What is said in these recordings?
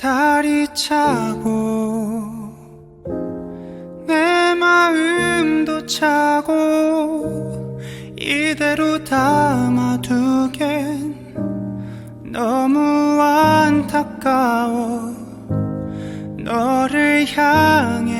달이 차고 내 마음도 차고 이대로 담아두겐 너무 안타까워 너를 향해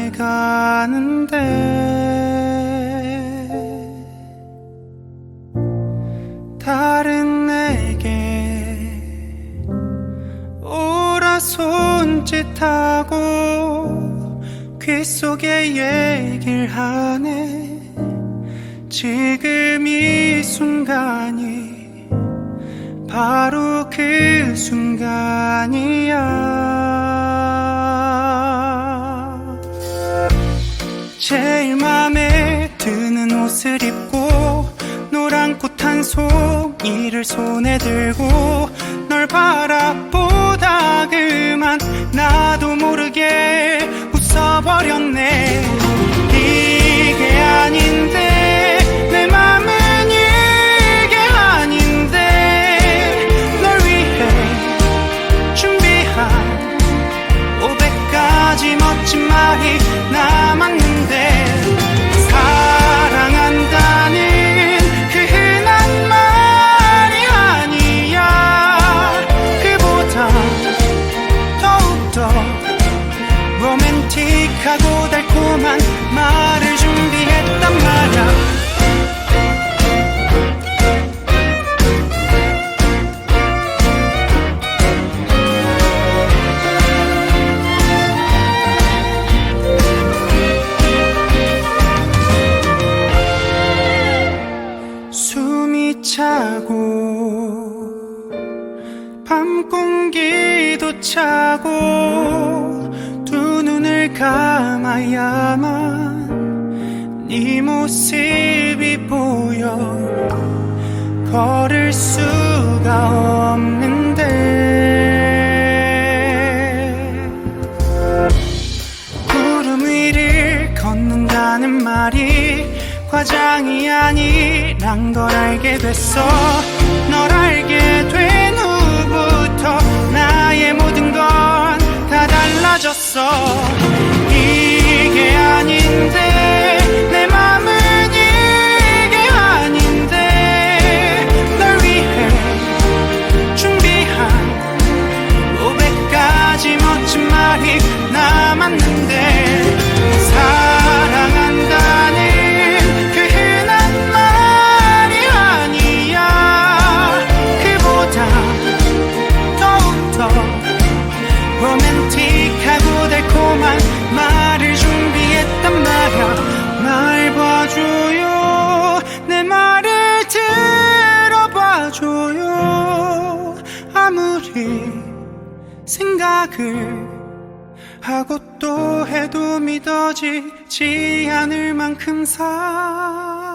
손짓하고 귓속에 얘기를 하네. 지금 이 순간이 바로 그 순간이야. 제일 맘에 드는 옷을 입고 노란 꽃 한 송이를 손에 들고 널 바라보다 그만 나도 모르게 웃어버렸네 달콤한 말을 준비했단 말야. 숨이 차고 밤 공기도 차고 두 눈을 감아야만 네 모습이 보여 걸을 수가 없는데. 구름 위를 걷는다는 말이 과장이 아니란 걸 알게 됐어. 널 알게 된 후부터 나의 모든 건 다 달라졌어 로맨틱하고 달콤한 말을 준비했단 말야. 날 봐줘요. 내 말을 들어봐줘요. 아무리 생각을 하고 또 해도 믿어지지 않을 만큼 사랑해